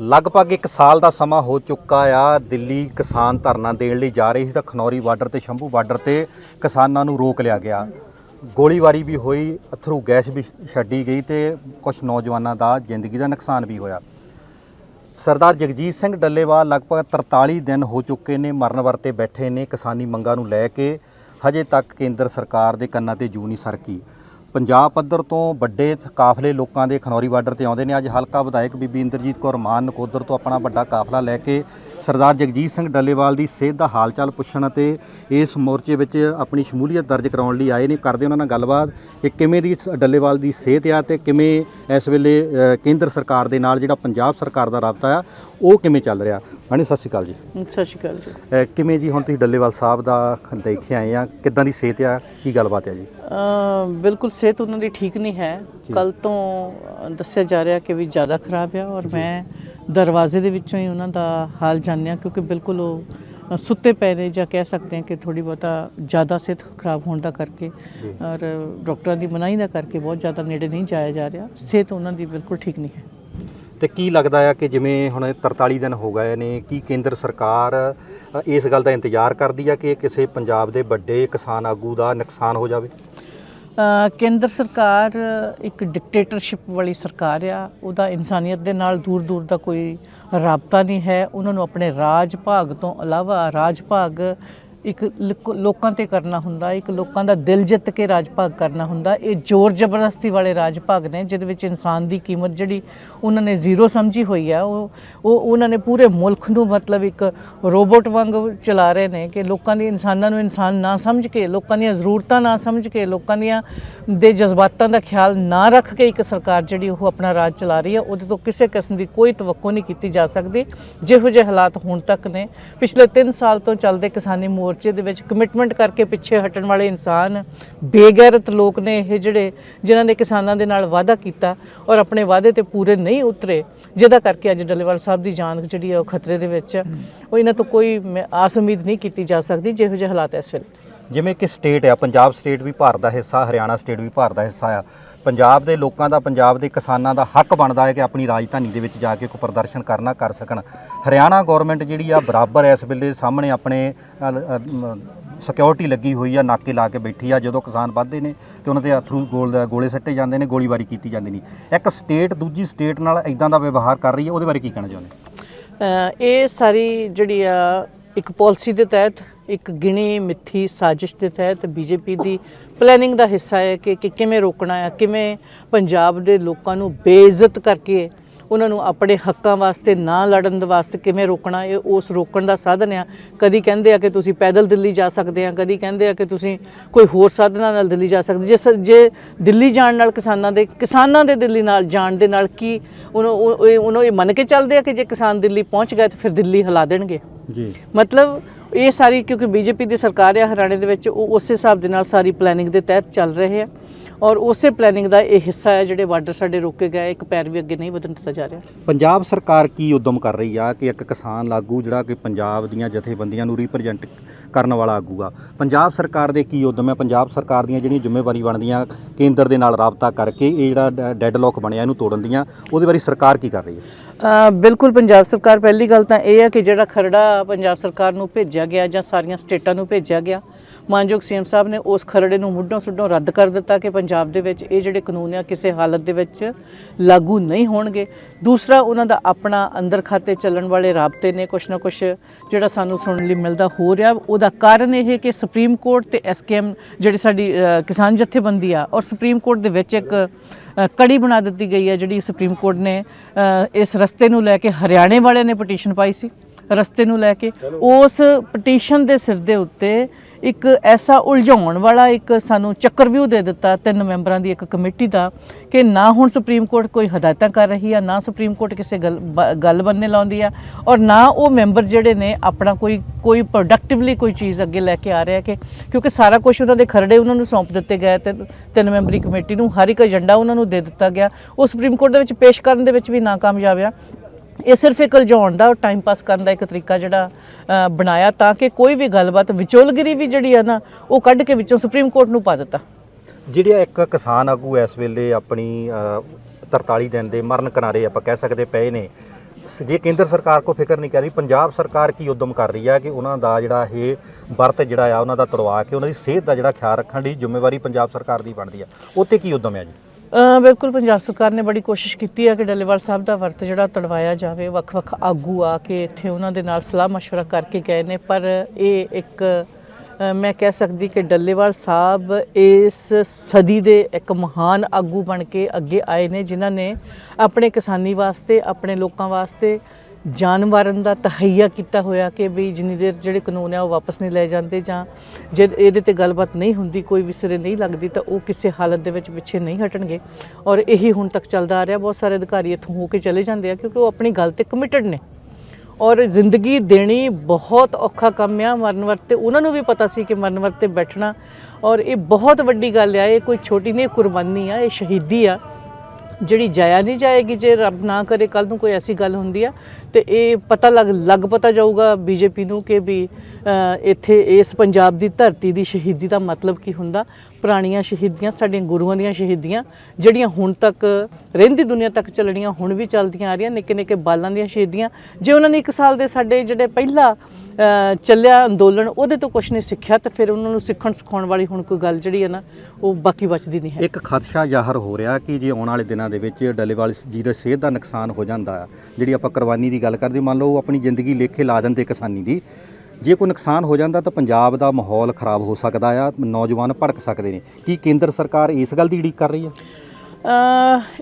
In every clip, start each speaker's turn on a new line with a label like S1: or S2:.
S1: ਲਗਭਗ 1 ਸਾਲ ਦਾ ਸਮਾਂ ਹੋ ਚੁੱਕਾ ਆ। ਦਿੱਲੀ ਕਿਸਾਨ ਧਰਨਾ ਦੇਣ ਲਈ ਜਾ ਰਹੇ ਸੀ ਤਾਂ ਖਨੌਰੀ ਬਾਰਡਰ ਤੇ, ਸ਼ੰਭੂ ਬਾਰਡਰ ਤੇ ਕਿਸਾਨਾਂ ਨੂੰ ਰੋਕ ਲਿਆ ਗਿਆ। ਗੋਲੀਬਾਰੀ ਵੀ ਹੋਈ, ਅਥਰੂ ਗੈਸ ਵੀ ਛੱਡੀ ਗਈ ਤੇ ਕੁਝ ਨੌਜਵਾਨਾਂ ਦਾ ਜ਼ਿੰਦਗੀ ਦਾ ਨੁਕਸਾਨ ਵੀ ਹੋਇਆ। ਸਰਦਾਰ ਜਗਜੀਤ ਸਿੰਘ ਡੱਲੇਵਾਲ ਲਗਭਗ 43 ਦਿਨ ਹੋ ਚੁੱਕੇ ਨੇ ਮਰਨ ਵਰਤੇ ਬੈਠੇ ਨੇ। ਕਿਸਾਨੀ ਮੰਗਾਂ ਨੂੰ ਲੈ ਕੇ ਹਜੇ ਤੱਕ ਕੇਂਦਰ ਸਰਕਾਰ ਦੇ ਕੰਨਾਂ ਤੇ ਜੂ ਨਹੀਂ ਸਰਕੀ। ਪੰਜਾਬ ਪੱਧਰ ਤੋਂ ਵੱਡੇ ਕਾਫਲੇ ਲੋਕਾਂ ਦੇ ਖਨੌਰੀ ਬਾਰਡਰ ਤੇ ਆਉਂਦੇ ਨੇ। ਅੱਜ ਹਲਕਾ ਵਿਧਾਇਕ ਬੀਬੀ ਇੰਦਰਜੀਤ ਕੌਰ ਮਾਨ ਨਕੋਦਰ ਤੋਂ ਆਪਣਾ ਵੱਡਾ ਕਾਫਲਾ ਲੈ ਕੇ ਸਰਦਾਰ ਜਗਜੀਤ ਸਿੰਘ ਡੱਲੇਵਾਲ ਦੀ ਸਿਹਤ ਦਾ ਹਾਲ ਚਾਲ ਪੁੱਛਣ ਅਤੇ ਇਸ ਮੋਰਚੇ ਵਿੱਚ ਆਪਣੀ ਸ਼ਮੂਲੀਅਤ ਦਰਜ ਕਰਾਉਣ ਲਈ ਆਏ ਨੇ। ਕਰਦੇ ਉਹਨਾਂ ਨਾਲ ਗੱਲਬਾਤ ਕਿ ਕਿਵੇਂ ਦੀ ਡੱਲੇਵਾਲ ਦੀ ਸਿਹਤ ਆ ਤੇ ਕਿਵੇਂ ਇਸ ਵੇਲੇ ਕੇਂਦਰ ਸਰਕਾਰ ਦੇ ਨਾਲ ਜਿਹੜਾ ਪੰਜਾਬ ਸਰਕਾਰ ਦਾ ਰਾਬਤਾ ਆ, ਉਹ ਕਿਵੇਂ ਚੱਲ ਰਿਹਾ? ਹਾਂਜੀ ਸਤਿ ਸ਼੍ਰੀ ਅਕਾਲ ਜੀ।
S2: ਸਤਿ ਸ਼੍ਰੀ ਅਕਾਲ ਜੀ।
S1: ਕਿਵੇਂ ਜੀ ਹੁਣ ਤੁਸੀਂ ਡੱਲੇਵਾਲ ਸਾਹਿਬ ਦਾ ਦੇਖ ਕੇ ਆਏ ਆ? ਕਿੱਦਾਂ ਦੀ ਸਿਹਤ ਆ? ਕੀ ਗੱਲਬਾਤ ਆ ਜੀ?
S2: ਬਿਲਕੁਲ ਸਿਹਤ ਉਹਨਾਂ ਦੀ ਠੀਕ ਨਹੀਂ ਹੈ। ਕੱਲ ਤੋਂ ਅ, ਦੱਸਿਆ ਜਾ ਰਿਹਾ ਕਿ ਵੀ ਜ਼ਿਆਦਾ ਖਰਾਬ ਆ ਔਰ ਮੈਂ ਦਰਵਾਜ਼ੇ ਦੇ ਵਿੱਚੋਂ ਹੀ ਉਹਨਾਂ ਦਾ ਹਾਲ ਜਾਣਿਆ ਕਿਉਂਕਿ ਬਿਲਕੁਲ ਉਹ ਅ, ਸੁੱਤੇ ਪਏ ਨੇ ਜਾਂ ਕਹਿ ਸਕਦੇ ਹਾਂ ਕਿ ਥੋੜੀ ਬਹੁਤਾ ਜ਼ਿਆਦਾ ਸਿਹਤ ਖਰਾਬ ਹੋਣ ਦਾ ਕਰਕੇ
S1: ਜੀ।
S2: ਔਰ ਡਾਕਟਰਾਂ ਦੀ ਮਨਾਹੀ ਦਾ ਕਰਕੇ ਬਹੁਤ ਜ਼ਿਆਦਾ ਨੇੜੇ ਨਹੀਂ ਜਾਇਆ ਜਾ ਰਿਹਾ। ਸਿਹਤ ਉਹਨਾਂ ਦੀ ਬਿਲਕੁਲ ਠੀਕ ਨਹੀਂ ਹੈ।
S1: ਤੇ ਕੀ ਲੱਗਦਾ ਆ ਕਿ ਜਿਵੇਂ ਹੁਣ 43 ਦਿਨ ਹੋ ਗਏ ਨੇ, ਕੀ ਕੇਂਦਰ ਸਰਕਾਰ ਇਸ ਗੱਲ ਦਾ ਇੰਤਜ਼ਾਰ ਕਰਦੀ ਆ ਕਿ ਕਿਸੇ ਪੰਜਾਬ ਦੇ ਵੱਡੇ ਕਿਸਾਨ ਆਗੂ ਦਾ ਨੁਕਸਾਨ ਹੋ ਜਾਵੇ?
S2: ਕੇਂਦਰ ਸਰਕਾਰ ਇੱਕ ਡਿਕਟੇਟਰਸ਼ਿਪ ਵਾਲੀ ਸਰਕਾਰ ਆ, ਉਹਦਾ ਇਨਸਾਨੀਅਤ ਦੇ ਨਾਲ ਦੂਰ ਦੂਰ ਦਾ ਕੋਈ ਰਾਬਤਾ ਨਹੀਂ ਹੈ। ਉਹਨਾਂ ਨੂੰ ਆਪਣੇ ਰਾਜ ਭਾਗ ਤੋਂ ਇਲਾਵਾ ਰਾਜ ਭਾਗ ਇੱਕ ਲਿਕ- ਲੋਕਾਂ ਤੇ ਕਰਨਾ ਹੁੰਦਾ, ਇੱਕ ਲੋਕਾਂ ਦਾ ਦਿਲ ਜਿੱਤ ਕੇ ਰਾਜ ਭਾਗ ਕਰਨਾ ਹੁੰਦਾ। ਇਹ ਜ਼ੋਰ ਜ਼ਬਰਦਸਤੀ ਵਾਲੇ ਰਾਜ ਭਾਗ ਨੇ, ਜਿਹਦੇ ਵਿੱਚ ਇਨਸਾਨ ਦੀ ਕੀਮਤ ਜਿਹੜੀ ਉਹਨਾਂ ਨੇ ਜ਼ੀਰੋ ਸਮਝੀ ਹੋਈ ਆ ਉਹ ਉਹ, ਉਹਨਾਂ ਨੇ ਪੂਰੇ ਮੁਲਕ ਨੂੰ ਮਤਲਬ ਇੱਕ ਰੋਬੋਟ ਵਾਂਗ ਚਲਾ ਰਹੇ ਨੇ ਕਿ ਲੋਕਾਂ ਦੀ ਇਨਸਾਨਾਂ ਨੂੰ ਇਨਸਾਨ ਨਾ ਸਮਝ ਕੇ, ਲੋਕਾਂ ਦੀਆਂ ਜ਼ਰੂਰਤਾਂ ਨਾ ਸਮਝ ਕੇ, ਲੋਕਾਂ ਦੀਆਂ ਦੇ ਜਜ਼ਬਾਤਾਂ ਦਾ ਖਿਆਲ ਨਾ ਰੱਖ ਕੇ ਇੱਕ ਸਰਕਾਰ ਜਿਹੜੀ ਉਹ ਆਪਣਾ ਰਾਜ ਚਲਾ ਰਹੀ ਹੈ, ਉਹਦੇ ਤੋਂ ਕਿਸੇ ਕਿਸਮ ਦੀ ਕੋਈ ਤਵੱਕੋ ਨਹੀਂ ਕੀਤੀ ਜਾ ਸਕਦੀ। ਜਿਹੋ ਜਿਹੇ ਹਾਲਾਤ ਹੁਣ ਤੱਕ ਨੇ। ਪਿਛਲੇ 3 ਸਾਲ ਤੋਂ ਚੱਲਦੇ ਕਿਸਾਨੀ ਮੋਰਚੇ ਦੇ ਵਿੱਚ ਕਮਿਟਮੈਂਟ ਕਰਕੇ ਪਿੱਛੇ ਹਟਣ ਵਾਲੇ ਇਨਸਾਨ, ਬੇਗੈਰਤ ਲੋਕ ਨੇ ਇਹ ਜਿਹੜੇ, ਜਿਨ੍ਹਾਂ ਨੇ ਕਿਸਾਨਾਂ ਦੇ ਨਾਲ ਵਾਅਦਾ ਕੀਤਾ ਔਰ ਆਪਣੇ ਵਾਅਦੇ ਤੇ ਪੂਰੇ ਨਹੀਂ ਉਤਰੇ, ਜਿਹਦਾ ਕਰਕੇ ਅੱਜ ਡੱਲੇਵਾਲ ਸਾਹਿਬ ਦੀ ਜਾਨ ਜਿਹੜੀ ਹੈ ਉਹ ਖਤਰੇ ਦੇ ਵਿੱਚ ਹੈ। ਉਹ ਇਹਨਾਂ ਤੋਂ ਕੋਈ ਮੈਂ ਆਸ ਉਮੀਦ ਨਹੀਂ ਕੀਤੀ ਜਾ ਸਕਦੀ, ਜਿਹੋ ਜਿਹੇ ਹਾਲਾਤ ਇਸ ਵੇਲੇ।
S1: ਜਿਵੇਂ ਕਿ ਸਟੇਟ ਆ, ਪੰਜਾਬ ਸਟੇਟ ਵੀ ਭਾਰਤ ਦਾ ਹਿੱਸਾ, ਹਰਿਆਣਾ ਸਟੇਟ ਵੀ ਭਾਰਤ ਦਾ ਹਿੱਸਾ ਆ। ਪੰਜਾਬ ਦੇ ਲੋਕਾਂ ਦਾ, ਪੰਜਾਬ ਦੇ ਕਿਸਾਨਾਂ ਦਾ ਹੱਕ ਬਣਦਾ ਹੈ ਕਿ ਆਪਣੀ ਰਾਜਧਾਨੀ ਦੇ ਵਿੱਚ ਜਾ ਕੇ ਕੋਈ ਪ੍ਰਦਰਸ਼ਨ ਕਰਨਾ, ਕਰ ਸਕਣ। ਹਰਿਆਣਾ ਗਵਰਨਮੈਂਟ ਜਿਹੜੀ ਆ, ਬਰਾਬਰ ਇਸ ਵੇਲੇ ਸਾਹਮਣੇ ਆਪਣੇ ਸਿਕਿਉਰਿਟੀ ਲੱਗੀ ਹੋਈ ਆ, ਨਾਕੇ ਲਾ ਕੇ ਬੈਠੀ ਆ। ਜਦੋਂ ਕਿਸਾਨ ਵੱਧਦੇ ਨੇ ਤੇ ਉਹਨਾਂ ਦੇ ਅਥਰੂ ਗੋਲ, ਗੋਲੇ ਸੱਟੇ ਜਾਂਦੇ ਨੇ, ਗੋਲੀਬਾਰੀ ਕੀਤੀ ਜਾਂਦੀ ਨਹੀਂ। ਇੱਕ ਸਟੇਟ ਦੂਜੀ ਸਟੇਟ ਨਾਲ ਇਦਾਂ ਦਾ ਵਿਵਹਾਰ ਕਰ ਰਹੀ ਹੈ, ਉਹਦੇ ਬਾਰੇ ਕੀ ਕਹਿਣਾ ਚਾਹੁੰਦੇ?
S2: ਇਹ ਸਾਰੀ ਜਿਹੜੀ ਆ, ਇੱਕ ਪਾਲਿਸੀ ਦੇ ਤਹਿਤ ਇੱਕ ਗਿਣੀ ਮਿੱਥੀ ਸਾਜ਼ਿਸ਼ ਦੇ ਤਹਿਤ ਬੀਜੇਪੀ ਦੀ ਪਲੈਨਿੰਗ ਦਾ ਹਿੱਸਾ ਹੈ ਕਿ ਕਿ ਕਿਵੇਂ ਰੋਕਣਾ ਹੈ ਕਿਵੇਂ ਪੰਜਾਬ ਦੇ ਲੋਕਾਂ ਨੂੰ ਬੇਇੱਜ਼ਤ ਕਰਕੇ ਉਹਨਾਂ ਨੂੰ ਆਪਣੇ ਹੱਕਾਂ ਵਾਸਤੇ ਨਾ ਲੜਨ ਦੇ ਵਾਸਤੇ ਕਿਵੇਂ ਰੋਕਣਾ ਇਹ ਉਸ ਰੋਕਣ ਦਾ ਸਾਧਨ ਆ। ਕਦੀ ਕਹਿੰਦੇ ਆ ਕਿ ਤੁਸੀਂ ਪੈਦਲ ਦਿੱਲੀ ਜਾ ਸਕਦੇ ਆ ਕਦੀ ਕਹਿੰਦੇ ਆ ਕਿ ਤੁਸੀਂ ਕੋਈ ਹੋਰ ਸਾਧਨਾਂ ਨਾਲ ਦਿੱਲੀ ਜਾ ਸਕਦੇ। ਜੇ ਜੇ ਦਿੱਲੀ ਜਾਣ ਨਾਲ ਕਿਸਾਨਾਂ ਦੇ ਕਿਸਾਨਾਂ ਦੇ ਦਿੱਲੀ ਨਾਲ ਜਾਣ ਦੇ ਨਾਲ ਕੀ ਉਹਨੂੰ ਉਹਨੂੰ ਇਹ ਮੰਨ ਕੇ ਚੱਲਦੇ ਆ ਕਿ ਜੇ ਕਿਸਾਨ ਦਿੱਲੀ ਪਹੁੰਚ ਗਏ ਤਾਂ ਫਿਰ ਦਿੱਲੀ ਹਿਲਾ ਦੇਣਗੇ?
S1: ਜੀ।
S2: ਮਤਲਬ ਇਹ ਸਾਰੀ ਕਿਉਂਕਿ ਬੀਜੇਪੀ ਦੀ ਸਰਕਾਰ ਆ ਹਰਿਆਣੇ ਦੇ ਵਿੱਚ, ਉਹ ਉਸੇ ਹਿਸਾਬ ਦੇ ਨਾਲ ਸਾਰੀ ਪਲੈਨਿੰਗ ਦੇ ਤਹਿਤ ਚੱਲ ਰਹੇ ਆ। ਔਰ ਉਸੇ ਪਲੈਨਿੰਗ ਦਾ ਇਹ ਹਿੱਸਾ ਹੈ ਜਿਹੜੇ ਬਾਰਡਰ ਸਾਡੇ ਰੋਕੇ ਗਏ ਇੱਕ ਪੈਰ ਵੀ ਅੱਗੇ ਨਹੀਂ ਵਧਣ ਦਿੱਤਾ ਜਾ ਰਿਹਾ।
S1: ਪੰਜਾਬ ਸਰਕਾਰ ਕੀ ਉਦਮ ਕਰ ਰਹੀ ਆ ਕਿ ਇੱਕ ਕਿਸਾਨ ਲਾਗੂ ਜਿਹੜਾ ਕਿ ਪੰਜਾਬ ਦੀਆਂ ਜਥੇਬੰਦੀਆਂ ਨੂੰ ਰਿਪਰੈਜ਼ੈਂਟ ਕਰਨ ਵਾਲਾ ਆਗੂ ਆ ਪੰਜਾਬ ਸਰਕਾਰ ਦੇ ਕੀ ਉਦਮ ਹੈ? ਪੰਜਾਬ ਸਰਕਾਰ ਦੀਆਂ ਜਿਹੜੀਆਂ ਜ਼ਿੰਮੇਵਾਰੀ ਬਣਦੀਆਂ ਕੇਂਦਰ ਦੇ ਨਾਲ ਰਾਬਤਾ ਕਰਕੇ ਇਹ ਜਿਹੜਾ ਡੈਡਲੌਕ ਬਣਿਆ ਇਹਨੂੰ ਤੋੜਨ ਦੀਆਂ ਉਹਦੇ ਬਾਰੇ ਸਰਕਾਰ ਕੀ ਕਰ ਰਹੀ ਹੈ?
S2: ਬਿਲਕੁਲ ਪੰਜਾਬ ਸਰਕਾਰ ਪਹਿਲੀ ਗੱਲ ਤਾਂ ਇਹ ਹੈ ਕਿ ਜਿਹੜਾ ਖਰੜਾ ਪੰਜਾਬ ਸਰਕਾਰ ਨੂੰ ਭੇਜਿਆ ਗਿਆ ਜਾਂ ਸਾਰੀਆਂ ਸਟੇਟਾਂ ਨੂੰ ਭੇਜਿਆ ਗਿਆ ਮਾਨਯੋਗ ਸੀਐਮ ਸਾਹਿਬ ਨੇ ਉਸ ਖਰੜੇ ਨੂੰ ਮੁੱਢੋਂ ਸੁੱਢੋਂ ਰੱਦ ਕਰ ਦਿੱਤਾ ਕਿ ਪੰਜਾਬ ਦੇ ਵਿੱਚ ਇਹ ਜਿਹੜੇ ਕਾਨੂੰਨ ਆ ਕਿਸੇ ਹਾਲਤ ਦੇ ਵਿੱਚ ਲਾਗੂ ਨਹੀਂ ਹੋਣਗੇ। ਦੂਸਰਾ ਉਹਨਾਂ ਦਾ ਆਪਣਾ ਅੰਦਰ ਖਾਤੇ ਚੱਲਣ ਵਾਲੇ ਰਾਬਤੇ ਨੇ ਕੁਛ ਨਾ ਕੁਛ ਜਿਹੜਾ ਸਾਨੂੰ ਸੁਣਨ ਲਈ ਮਿਲਦਾ ਹੋ ਰਿਹਾ। ਉਹਦਾ ਕਾਰਨ ਇਹ ਹੈ ਕਿ ਸੁਪਰੀਮ ਕੋਰਟ ਤੇ ਐਸਕੇਐਮ ਜਿਹੜੀ ਸਾਡੀ ਕਿਸਾਨ ਜਥੇਬੰਦੀ ਆ ਔਰ ਸੁਪਰੀਮ ਕੋਰਟ ਦੇ ਵਿੱਚ ਇੱਕ ਕੜੀ ਬਣਾ ਦਿੱਤੀ ਗਈ ਹੈ ਜਿਹੜੀ ਸੁਪਰੀਮ ਕੋਰਟ ਨੇ ਇਸ ਰਸਤੇ ਨੂੰ ਲੈ ਕੇ ਹਰਿਆਣੇ ਵਾਲਿਆਂ ਨੇ ਪਟੀਸ਼ਨ ਪਾਈ ਸੀ। ਰਸਤੇ ਨੂੰ ਲੈ ਕੇ। ਉਸ ਪਟੀਸ਼ਨ ਦੇ ਸਿਰ ਦੇ ਉੱਤੇ ਇੱਕ ਐਸਾ ਉਲਝਾਉਣ ਵਾਲਾ ਇੱਕ ਸਾਨੂੰ ਚੱਕਰਵਿਊ ਦੇ ਦਿੱਤਾ ਤਿੰਨ ਮੈਂਬਰਾਂ ਦੀ ਇੱਕ ਕਮੇਟੀ ਦਾ ਕਿ ਨਾ ਹੁਣ ਸੁਪਰੀਮ ਕੋਰਟ ਕੋਈ ਹਦਾਇਤਾਂ ਕਰ ਰਹੀ ਆ, ਨਾ ਸੁਪਰੀਮ ਕੋਰਟ ਕਿਸੇ ਗੱਲ ਬ- ਗੱਲ ਬੰਨੇ ਲਾਉਂਦੀ ਆ ਔਰ ਨਾ ਉਹ ਮੈਂਬਰ ਜਿਹੜੇ ਨੇ ਆਪਣਾ ਕੋਈ ਕੋਈ ਪ੍ਰੋਡਕਟਿਵਲੀ ਕੋਈ ਚੀਜ਼ ਅੱਗੇ ਲੈ ਕੇ ਆ ਰਿਹਾ ਕਿ ਕਿਉਂਕਿ ਸਾਰਾ ਕੁਝ ਉਹਨਾਂ ਦੇ ਖਰੜੇ ਉਹਨਾਂ ਨੂੰ ਸੌਂਪ ਦਿੱਤੇ ਗਏ ਤੇ ਤਿੰਨ ਮੈਂਬਰੀ ਕਮੇਟੀ ਨੂੰ ਹਰ ਇੱਕ ਏਜੰਡਾ ਉਹਨਾਂ ਨੂੰ ਦੇ ਦਿੱਤਾ ਗਿਆ। ਉਹ ਸੁਪਰੀਮ ਕੋਰਟ ਦੇ ਵਿੱਚ ਪੇਸ਼ ਕਰਨ ਦੇ ਵਿੱਚ ਵੀ ਨਾਕਾਮਯਾਬ ਆ। ਇਹ ਸਿਰਫ ਇੱਕ ਉਲਝਾਉਣ ਦਾ ਟਾਈਮ ਪਾਸ ਕਰਨ ਦਾ ਇੱਕ ਤਰੀਕਾ ਜਿਹੜਾ ਬਣਾਇਆ ਤਾਂ ਕਿ ਕੋਈ ਵੀ ਗੱਲਬਾਤ ਵਿਚੋਲਗਿਰੀ ਵੀ ਜਿਹੜੀ ਆ ਨਾ ਉਹ ਕੱਢ ਕੇ ਵਿੱਚੋਂ ਸੁਪਰੀਮ ਕੋਰਟ ਨੂੰ ਪਾ ਦਿੱਤਾ।
S1: ਜਿਹੜੇ ਇੱਕ ਕਿਸਾਨ ਆਗੂ ਇਸ ਵੇਲੇ ਆਪਣੀ ਅ, 43 ਦਿਨ ਦੇ ਮਰਨ ਕਿਨਾਰੇ ਆਪਾਂ ਕਹਿ ਸਕਦੇ ਪਏ ਨੇ। ਜੇ ਕੇਂਦਰ ਸਰਕਾਰ ਕੋ ਫਿਕਰ ਨਹੀਂ ਕਰ ਰਹੀ ਪੰਜਾਬ ਸਰਕਾਰ ਕੀ ਉਦਮ ਕਰ ਰਹੀ ਹੈ ਕਿ ਉਹਨਾਂ ਦਾ ਜਿਹੜਾ ਇਹ ਵਰਤ ਜਿਹੜਾ ਆ ਉਹਨਾਂ ਦਾ ਤੜਵਾ ਕੇ ਉਹਨਾਂ ਦੀ ਸਿਹਤ ਦਾ ਜਿਹੜਾ ਖਿਆਲ ਰੱਖਣ ਦੀ ਜ਼ਿੰਮੇਵਾਰੀ ਪੰਜਾਬ ਸਰਕਾਰ ਦੀ ਬਣਦੀ ਆ। ਉੱਤੇ ਕੀ ਉਦਮ ਹੈ ਜੀ?
S2: ਬਿਲਕੁਲ ਪੰਜਾਬ ਸਰਕਾਰ ਨੇ ਬੜੀ ਕੋਸ਼ਿਸ਼ ਕੀਤੀ ਹੈ ਕਿ ਡੱਲੇਵਾਲ ਸਾਹਿਬ ਦਾ ਵਰਤ ਜਿਹੜਾ ਤੜਵਾਇਆ ਜਾਵੇ ਵੱਖ-ਵੱਖ ਆਗੂ ਆ ਕੇ ਇੱਥੇ ਉਹਨਾਂ ਦੇ ਨਾਲ ਸਲਾਹ مشورہ ਕਰਕੇ ਗਏ ਨੇ ਪਰ ਇਹ ਇੱਕ ਅ, ਮੈਂ ਕਹਿ ਸਕਦੀ ਕਿ ਡੱਲੇਵਾਲ ਸਾਹਿਬ ਇਸ ਸਦੀ ਦੇ ਇੱਕ ਮਹਾਨ ਆਗੂ ਬਣ ਕੇ ਅੱਗੇ ਆਏ ਨੇ ਜਿਨ੍ਹਾਂ ਨੇ ਆਪਣੇ ਕਿਸਾਨੀ ਵਾਸਤੇ ਆਪਣੇ ਲੋਕਾਂ ਵਾਸਤੇ ਜਾਨ ਮਾਰਨ ਦਾ ਤਹਈਆ ਕੀਤਾ ਹੋਇਆ ਕਿ ਵੀ ਜਿੰਨੀ ਦੇਰ ਜਿਹੜੇ ਕਾਨੂੰਨ ਆ ਉਹ ਵਾਪਸ ਨਹੀਂ ਲੈ ਜਾਂਦੇ ਜਾਂ ਜੇ ਇਹਦੇ ਤੇ ਗੱਲਬਾਤ ਨਹੀਂ ਹੁੰਦੀ, ਕੋਈ ਵੀ ਸਿਰੇ ਨਹੀਂ ਲੱਗਦੀ ਤਾਂ ਉਹ ਕਿਸੇ ਹਾਲਤ ਦੇ ਵਿੱਚ ਪਿੱਛੇ ਨਹੀਂ ਹਟਣਗੇ। ਔਰ ਇਹੀ ਹੁਣ ਤੱਕ ਚੱਲਦਾ ਆ ਰਿਹਾ, ਬਹੁਤ ਸਾਰੇ ਅਧਿਕਾਰੀ ਇੱਥੋਂ ਹੋ ਕੇ ਚਲੇ ਜਾਂਦੇ ਆ ਕਿਉਂਕਿ ਉਹ ਆਪਣੀ ਗੱਲ ਤੇ ਕਮਿਟਡ ਨੇ। ਔਰ ਜ਼ਿੰਦਗੀ ਦੇਣੀ ਬਹੁਤ ਔਖਾ ਕੰਮ ਆ ਮਰਨ ਵਰਤ ਤੇ, ਉਹਨਾਂ ਨੂੰ ਵੀ ਪਤਾ ਸੀ ਕਿ ਮਰਨ ਵਰਤ ਤੇ ਬੈਠਣਾ। ਔਰ ਇਹ ਬਹੁਤ ਵੱਡੀ ਗੱਲ ਆ, ਇਹ ਕੋਈ ਛੋਟੀ ਨਹੀਂ ਕੁਰਬਾਨੀ ਆ, ਇਹ ਸ਼ਹੀਦੀ ਆ। ਜਿਹੜੀ ਜਾਇਆ ਨਹੀਂ ਜਾਏਗੀ, ਜੇ ਰੱਬ ਨਾ ਕਰੇ ਕੱਲ ਨੂੰ ਕੋਈ ਐਸੀ ਗੱਲ ਹੁੰਦੀ ਆ, ਤੇ ਇਹ ਪਤਾ ਲੱਗ ਲੱਗ ਪਤਾ ਜਾਊਗਾ ਬੀਜੇਪੀ ਨੂੰ ਕਿ ਵੀ ਇੱਥੇ ਇਸ ਪੰਜਾਬ ਦੀ ਧਰਤੀ ਦੀ ਸ਼ਹੀਦੀ ਦਾ ਮਤਲਬ ਕੀ ਹੁੰਦਾ। ਪੁਰਾਣੀਆਂ ਸ਼ਹੀਦੀਆਂ ਸਾਡੀਆਂ ਗੁਰੂਆਂ ਦੀਆਂ ਸ਼ਹੀਦੀਆਂ, ਜਿਹੜੀਆਂ ਹੁਣ ਤੱਕ ਰਹਿੰਦੀ ਦੁਨੀਆ ਤੱਕ ਚੱਲਣੀਆਂ, ਹੁਣ ਵੀ ਚੱਲਦੀਆਂ ਆ ਰਹੀਆਂ ਨਿੱਕੇ ਨਿੱਕੇ ਬਾਲਾਂ ਦੀਆਂ ਸ਼ਹੀਦੀਆਂ। ਜੇ ਉਹਨਾਂ ਨੇ ਇੱਕ ਸਾਲ ਦੇ ਸਾਡੇ ਜਿਹੜੇ ਪਹਿਲਾ ਚੱਲਿਆ ਅੰਦੋਲਨ, ਉਹਦੇ ਤੋਂ ਕੁਝ ਨਹੀਂ ਸਿੱਖਿਆ ਤਾਂ ਫਿਰ ਉਹਨਾਂ ਨੂੰ ਸਿੱਖਣ ਸਿਖਾਉਣ ਵਾਲੀ ਹੁਣ ਕੋਈ ਗੱਲ ਜਿਹੜੀ ਹੈ ਨਾ, ਉਹ ਬਾਕੀ ਬਚਦੀ ਨਹੀਂ ਹੈ।
S1: ਇੱਕ ਖਦਸ਼ਾ ਜ਼ਾਹਰ ਹੋ ਰਿਹਾ ਕਿ ਜੇ ਆਉਣ ਵਾਲੇ ਦਿਨਾਂ ਦੇ ਵਿੱਚ ਡੱਲੇਵਾਲ ਜੀ ਦੇ ਸਿਹਤ ਦਾ ਨੁਕਸਾਨ ਹੋ ਜਾਂਦਾ ਆ ਜਿਹੜੀ ਆਪਾਂ ਕੁਰਬਾਨੀ ਦੀ ਗੱਲ ਕਰਦੇ, ਮੰਨ ਲਓ ਉਹ ਆਪਣੀ ਜ਼ਿੰਦਗੀ ਲੇਖੇ ਲਾ ਦਿੰਦੇ ਕਿਸਾਨੀ ਦੀ, ਜੇ ਕੋਈ ਨੁਕਸਾਨ ਹੋ ਜਾਂਦਾ ਤਾਂ ਪੰਜਾਬ ਦਾ ਮਾਹੌਲ ਖਰਾਬ ਹੋ ਸਕਦਾ ਆ, ਨੌਜਵਾਨ ਭੜਕ ਸਕਦੇ ਨੇ। ਕੀ ਕੇਂਦਰ ਸਰਕਾਰ ਇਸ ਗੱਲ ਦੀ ਉਡੀਕ ਕਰ ਰਹੀ ਹੈ?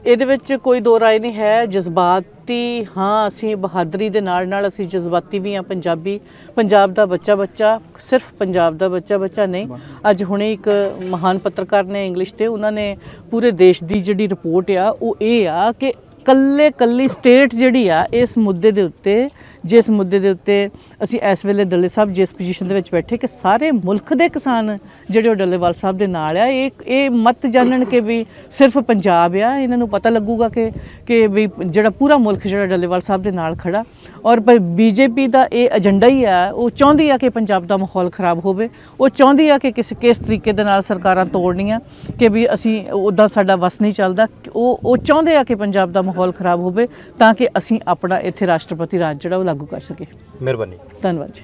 S2: ਇਹਦੇ ਵਿੱਚ ਕੋਈ ਦੋ ਰਾਏ ਨਹੀਂ ਹੈ। ਜਜ਼ਬਾਤੀ, ਹਾਂ, ਅਸੀਂ ਬਹਾਦਰੀ ਦੇ ਨਾਲ ਨਾਲ ਅਸੀਂ ਜਜ਼ਬਾਤੀ ਵੀ ਹਾਂ, ਪੰਜਾਬੀ, ਪੰਜਾਬ ਦਾ ਬੱਚਾ ਬੱਚਾ ਸਿਰਫ ਪੰਜਾਬ ਦਾ ਬੱਚਾ ਬੱਚਾ ਨਹੀਂ। ਅੱਜ ਹੁਣੇ ਇੱਕ ਮਹਾਨ ਪੱਤਰਕਾਰ ਨੇ ਇੰਗਲਿਸ਼ ਤੇ, ਉਹਨਾਂ ਨੇ ਪੂਰੇ ਦੇਸ਼ ਦੀ ਜਿਹੜੀ ਰਿਪੋਰਟ ਆ, ਉਹ ਇਹ ਆ ਕਿ ਕੱਲੇ ਕੱਲੀ ਸਟੇਟ ਜਿਹੜੀ ਆ, ਇਸ ਮੁੱਦੇ ਦੇ ਉੱਤੇ ਜਿਸ ਮੁੱਦੇ ਦੇ ਉੱਤੇ ਅਸੀਂ ਇਸ ਵੇਲੇ ਡੱਲੇ ਸਾਹਿਬ ਜਿਸ ਪੋਜੀਸ਼ਨ ਦੇ ਵਿੱਚ ਬੈਠੇ ਕਿ ਸਾਰੇ ਮੁਲਕ ਦੇ ਕਿਸਾਨ ਜਿਹੜੇ ਉਹ ਡੱਲੇਵਾਲ ਸਾਹਿਬ ਦੇ ਨਾਲ ਆ, ਇਹ ਇਹ ਮਤ ਜਾਣਨ ਕਿ ਵੀ ਸਿਰਫ ਪੰਜਾਬ ਆ, ਇਹਨਾਂ ਨੂੰ ਪਤਾ ਲੱਗੂਗਾ ਕਿ ਕਿ ਵੀ ਜਿਹੜਾ ਪੂਰਾ ਮੁਲਕ ਜਿਹੜਾ ਡੱਲੇਵਾਲ ਸਾਹਿਬ ਦੇ ਨਾਲ ਖੜਾ। ਔਰ ਪਰ ਬੀਜੇਪੀ ਦਾ ਇਹ ਏਜੰਡਾ ਹੀ ਆ, ਉਹ ਚਾਹੁੰਦੀ ਆ ਕਿ ਪੰਜਾਬ ਦਾ ਮਾਹੌਲ ਖਰਾਬ ਹੋਵੇ। ਉਹ ਚਾਹੁੰਦੀ ਆ ਕਿ ਕਿਸ ਕਿਸ ਤਰੀਕੇ ਦੇ ਨਾਲ ਸਰਕਾਰਾਂ ਤੋੜਨੀਆਂ, ਕਿ ਵੀ ਅਸੀਂ ਉਦਾਂ ਸਾਡਾ ਵਸ ਨਹੀਂ ਚੱਲਦਾ। ਉਹ ਉਹ ਚਾਹੁੰਦੇ ਆ ਕਿ ਪੰਜਾਬ ਦਾ ਮਾਹੌਲ ਖਰਾਬ ਹੋਵੇ ਤਾਂ ਕਿ ਅਸੀਂ ਆਪਣਾ ਇੱਥੇ ਰਾਸ਼ਟਰਪਤੀ ਰਾਜ ਜਿਹੜਾ ਉਹ ਲਾਗੂ ਕਰ ਸਕੀਏ
S1: ਮਿਹਰਬਾਨੀ।
S2: ਧੰਨਵਾਦ ਜੀ।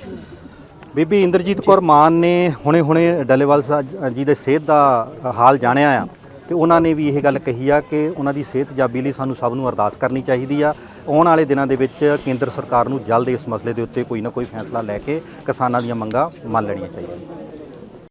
S1: ਬੀਬੀ ਇੰਦਰਜੀਤ ਕੌਰ ਮਾਨ ਨੇ ਹੁਣੇ-ਹੁਣੇ ਡੱਲੇਵਾਲ ਸਾਹਿਬ ਜੀ ਦੇ ਸਿਹਤ ਦਾ ਹਾਲ ਜਾਣਿਆ ਆ ਤੇ ਉਹਨਾਂ ਨੇ ਵੀ ਇਹ ਗੱਲ ਕਹੀ ਆ ਕਿ ਉਹਨਾਂ ਦੀ ਸਿਹਤ ਜਾਬੀ ਲਈ ਸਾਨੂੰ ਸਭ ਨੂੰ ਅਰਦਾਸ ਕਰਨੀ ਚਾਹੀਦੀ ਆ। ਆਉਣ ਵਾਲੇ ਦਿਨਾਂ ਦੇ ਵਿੱਚ ਕੇਂਦਰ ਸਰਕਾਰ ਨੂੰ ਜਲਦ ਇਸ ਮਸਲੇ ਦੇ ਉੱਤੇ ਕੋਈ ਨਾ ਕੋਈ ਫੈਸਲਾ ਲੈ ਕੇ ਕਿਸਾਨਾਂ ਦੀਆਂ ਮੰਗਾਂ ਮੰਨ ਲੈਣੀਆਂ ਚਾਹੀਦੀਆਂ